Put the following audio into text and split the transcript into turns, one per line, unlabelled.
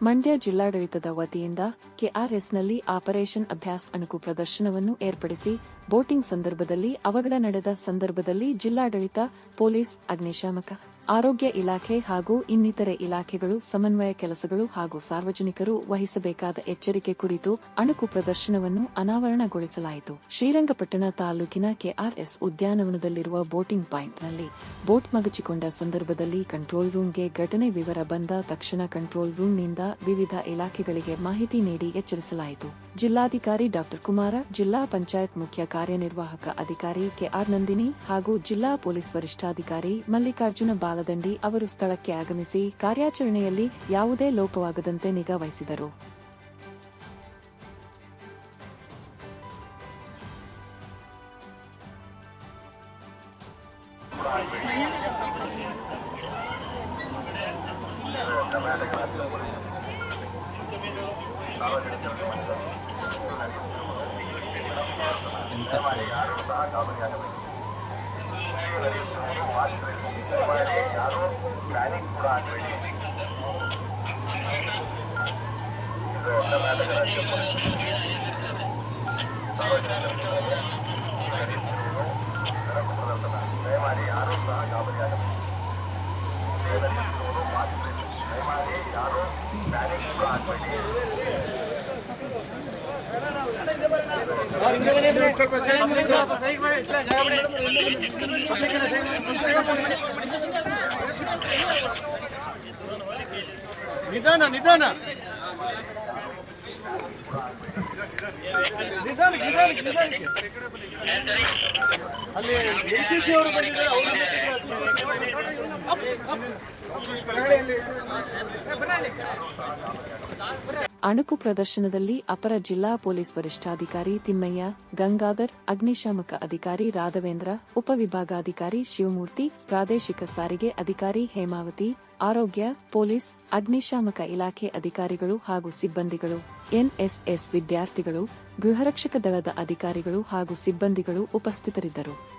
ಮಂಡ್ಯ ಜಿಲ್ಲಾಡಳಿತದ ವತಿಯಿಂದ ಕೆಆರ್ಎಸ್ನಲ್ಲಿ ಆಪರೇಷನ್ ಅಭ್ಯಾಸ್ ಅಣುಕು ಪ್ರದರ್ಶನವನ್ನು ಏರ್ಪಡಿಸಿ ಬೋಟಿಂಗ್ ಸಂದರ್ಭದಲ್ಲಿ ಅವಘಡ ನಡೆದ ಸಂದರ್ಭದಲ್ಲಿ ಜಿಲ್ಲಾಡಳಿತ ಪೊಲೀಸ್ ಅಗ್ನಿಶಾಮಕ ಆರೋಗ್ಯ ಇಲಾಖೆ ಹಾಗೂ ಇನ್ನಿತರೆ ಇಲಾಖೆಗಳು, ಸಮನ್ವಯ ಕೆಲಸಗಳು ಹಾಗೂ ಸಾರ್ವಜನಿಕರು ವಹಿಸಬೇಕಾದ ಎಚ್ಚರಿಕೆ ಕುರಿತು ಅಣುಕು ಪ್ರದರ್ಶನವನ್ನು ಅನಾವರಣಗೊಳಿಸಲಾಯಿತು. ಶ್ರೀರಂಗಪಟ್ಟಣ ತಾಲೂಕಿನ ಕೆಆರ್ಎಸ್ ಉದ್ಯಾನವನದಲ್ಲಿರುವ ಬೋಟಿಂಗ್ ಪಾಯಿಂಟ್ನಲ್ಲಿ ಬೋಟ್ ಮಗಚಿಕೊಂಡ ಸಂದರ್ಭದಲ್ಲಿ ಕಂಟ್ರೋಲ್ ರೂಂಗೆ ಘಟನೆ ವಿವರ ಬಂದ ತಕ್ಷಣ ಕಂಟ್ರೋಲ್ ರೂಂನಿಂದ ವಿವಿಧ ಇಲಾಖೆಗಳಿಗೆ ಮಾಹಿತಿ ನೀಡಿ ಎಚ್ಚರಿಸಲಾಯಿತು. ಜಿಲ್ಲಾಧಿಕಾರಿ ಡಾಕ್ಟರ್ ಕುಮಾರ, ಜಿಲ್ಲಾ ಪಂಚಾಯತ್ ಮುಖ್ಯ ಕಾರ್ಯನಿರ್ವಾಹಕ ಅಧಿಕಾರಿ ಕೆಆರ್ ನಂದಿನಿ ಹಾಗೂ ಜಿಲ್ಲಾ ಪೊಲೀಸ್ ವರಿಷ್ಠಾಧಿಕಾರಿ ಮಲ್ಲಿಕಾರ್ಜುನ ಬಾಲದಂಡಿ ಅವರು ಸ್ಥಳಕ್ಕೆ ಆಗಮಿಸಿ ಕಾರ್ಯಾಚರಣೆಯಲ್ಲಿ ಯಾವುದೇ ಲೋಪವಾಗದಂತೆ ನಿಗಾ ವಹಿಸಿದರು.
ನಿಧಾನ ನಿಧಾನ ಅಲ್ಲಿ ಎನ್ ಸಿ ಸಿ ಅವರು ಬಂದಿದ್ದಾರೆ ಅವರು
ಅಣುಕು ಪ್ರದರ್ಶನದಲ್ಲಿ ಅಪರ ಜಿಲ್ಲಾ ಪೊಲೀಸ್ ವರಿಷ್ಠಾಧಿಕಾರಿ ತಿಮ್ಮಯ್ಯ, ಗಂಗಾಧರ್, ಅಗ್ನಿಶಾಮಕ ಅಧಿಕಾರಿ ರಾಘವೇಂದ್ರ, ಉಪವಿಭಾಗಾಧಿಕಾರಿ ಶಿವಮೂರ್ತಿ, ಪ್ರಾದೇಶಿಕ ಸಾರಿಗೆ ಅಧಿಕಾರಿ ಹೇಮಾವತಿ, ಆರೋಗ್ಯ, ಪೊಲೀಸ್, ಅಗ್ನಿಶಾಮಕ ಇಲಾಖೆ ಅಧಿಕಾರಿಗಳು ಹಾಗೂ ಸಿಬ್ಬಂದಿಗಳು, ಎನ್ಎಸ್ಎಸ್ ವಿದ್ಯಾರ್ಥಿಗಳು ಗೃಹರಕ್ಷಕ ದಳದ ಅಧಿಕಾರಿಗಳು ಹಾಗೂ ಸಿಬ್ಬಂದಿಗಳು ಉಪಸ್ಥಿತರಿದ್ದರು.